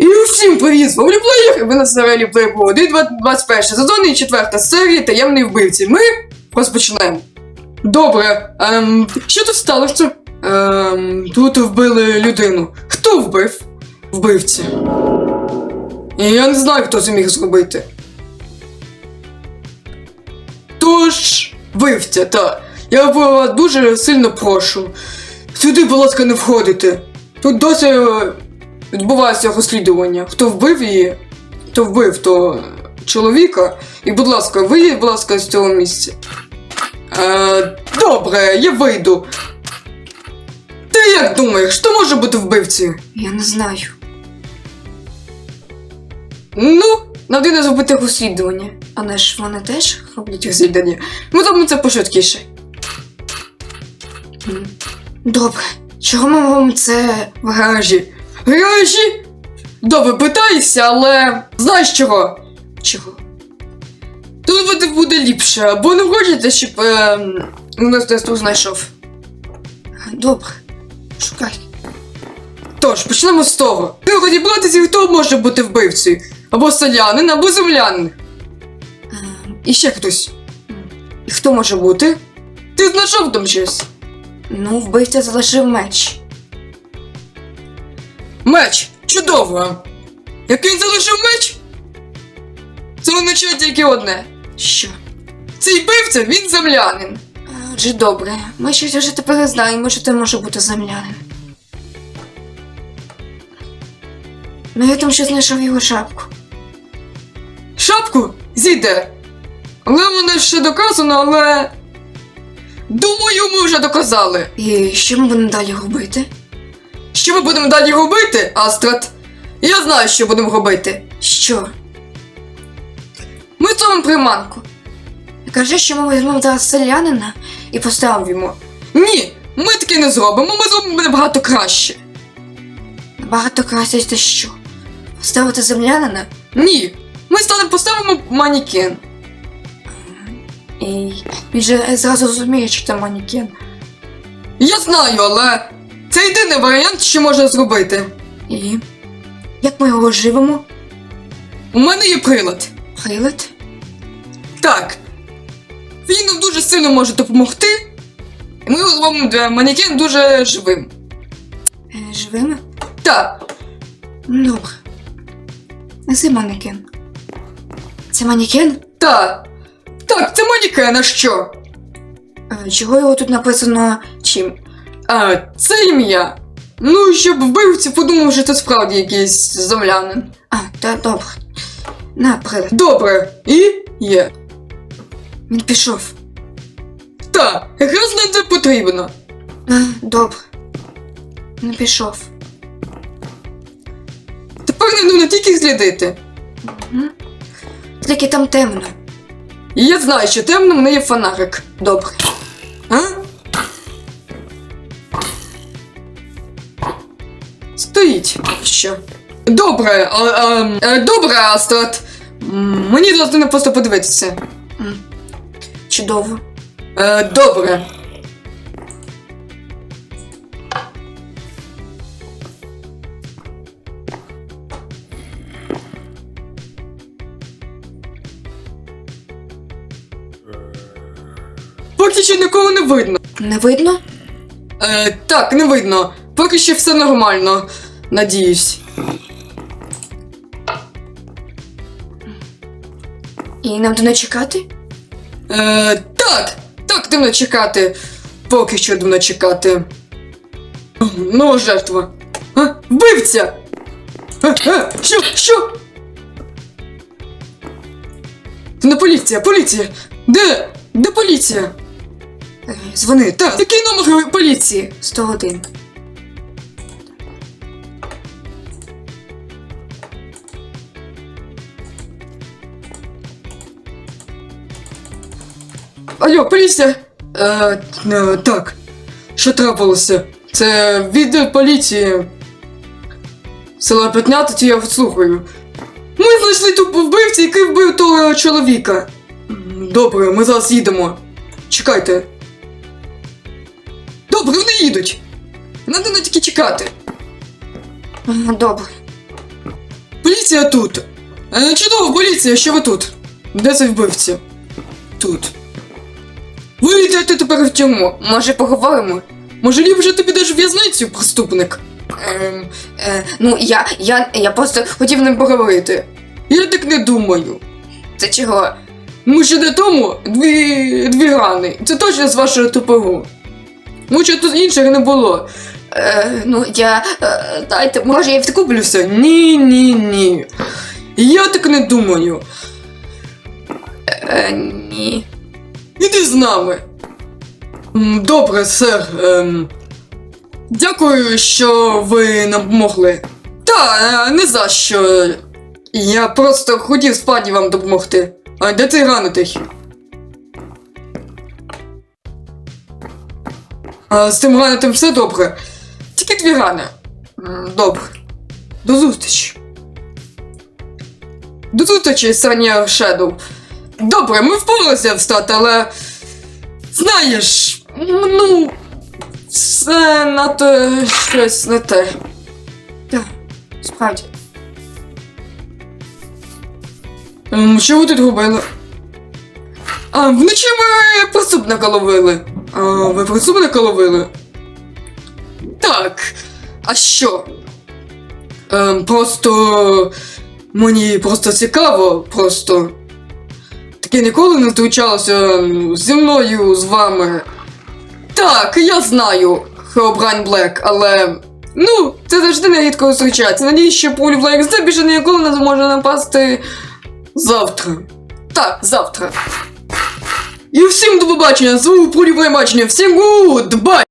І усім привіт! З вами ви на Playboy 1, 21 сезон і 4 серія Таємний вбивці. Ми розпочнемо. Добре, ем, що тут сталося? Ем, тут вбили людину. Хто вбив? Вбивці. Я не знаю, хто це міг зробити. Тож, вбивця, так. Я вас дуже сильно прошу. Сюди, будь ласка, не входите. Тут досі відбувається розслідування. Хто вбив її, хто вбив того чоловіка. І, будь ласка, вийдіть, будь ласка, з цього місця. Е, добре, я вийду. Ти як думаєш, хто може бути вбивцею? Я не знаю. Ну, нам зробити розслідування. Але ж вони теж роблять Розслідування. Ми зробимо це пошвидкіше. Добре. Чого ми робимо це В гаражі. Гаражі? Добре, питайся, але знаєш чого? чого? Тут буде, буде ліпше, бо не хочете, щоб е, нас десь тут знайшов. Добре. Шукай. Тож, почнемо з того. Ти розібратися, хто може бути вбивцею. Або селянин, або землянин. Ем, І ще хтось. І хто може бути? Ти знайшов там щось? Ну, вбивця залишив меч. Меч! Чудово! Як він залишив меч? Це означає тільки одне. Що? Цей вбивця, він землянин. Отже, добре. Ми щось вже тепер знаємо, що це може бути землянин. Ну, я там ще знайшов його шапку. Шапку зійде. Але вона ще доказана, але. Думаю, ми вже доказали. І що ми будемо далі робити? Що ми будемо далі робити, Астрад? Я знаю, що будемо робити. Що? Ми зробимо приманку. Кажи, що ми візьмемо зараз селянина і поставимо. Ні, ми таке не зробимо, ми зробимо набагато краще. Набагато краще це що? Поставити землянина Ні, ми станемо поставимо манікен. і він же зразу зрозуміє, що це манікен. Я знаю, але це єдиний варіант, що можна зробити. І як ми його живемо? У мене є прилад. Прилад? Так. Він нам дуже сильно може допомогти. І ми його зробимо для манекен дуже живим. Е, Живими? Так, Ну, Добре. Неси манекен. Це манікен? так. Так, це манекен, а що? Е, Чого його тут написано чим? А, це ім'я. Ну, щоб вбивці подумав, що це справді якийсь землянин. А, та добре. На, прилад. Добре, і є. Він пішов. Так, якраз нам це потрібно. А, добре. Він пішов. Тепер не нужно тільки слідити. Мгм. Тільки там темно. І я знаю, що темно в мене є фонарик. Добре. Стоїть. Що? Добре, а, а, е, добре, Астрад. М, Мені зараз просто подивитися. Чудово. Е, добре. Поки що нікого не видно. Не видно? Е, так, не видно. Поки що все нормально. Надіюсь. І нам до чекати? Е, так, так, дивно чекати. Поки що дивно чекати. Ну, жертва. А, вбивця! А, а, що? Що? Це не поліція, поліція! Де? Де поліція? Е, Дзвони. Так, який номер поліції? 101. Алло, поліція! Е, е, так. Що трапилося? Це від поліції. Села 15, я слухаю. Ми знайшли тут вбивця, який вбив того чоловіка. Добре, ми зараз їдемо. Чекайте. Добре, вони їдуть. Надо не тільки чекати. Добре. поліція тут. Е, чудово, поліція, що ви тут? Де цей вбивця? Тут. Ви йдете тепер в тюрму. Може, поговоримо? Може, ліпше ти підеш в в'язницю, преступник? Ем, е, ну, я, я, я просто Хотів ним поговорити. Я так не думаю. це чого? Тому що до тому дві, дві рани. Це точно з вашого тупого. Ну, що тут інших не було. Е, ну, я. Е, дайте, може, я втеку. Куплю все. Ні, ні, ні. Я так не думаю. Е, ні. Іди з нами. Добре, сер. Ем, дякую, що ви нам помогли. Та, е, не за що. Я просто хотів справді вам допомогти. А де ти ранитий? А з тим ранитим все добре. Тільки дві рани. Добре. До зустрічі. До зустрічі, Саня Шедоу. Добре, ми впоралися встати, але. Знаєш, ну. Це надто щось не те. Так, справді. Ем, Що ви тут робили? А, вночі ми преступника ловили. А, ви преступника ловили? Так. А що? Ем, просто. Мені просто цікаво, просто. Таке ніколи не зустрічалося зі мною, з вами. Так, я знаю, Хеобрайн Блек, але. Ну, це завжди нерідко зустрічається. Надіюсь, що Полі Блек більше ніколи не зможе напасти завтра. Так, завтра. І всім до побачення, звук Блек бачення, всім гуд, бай!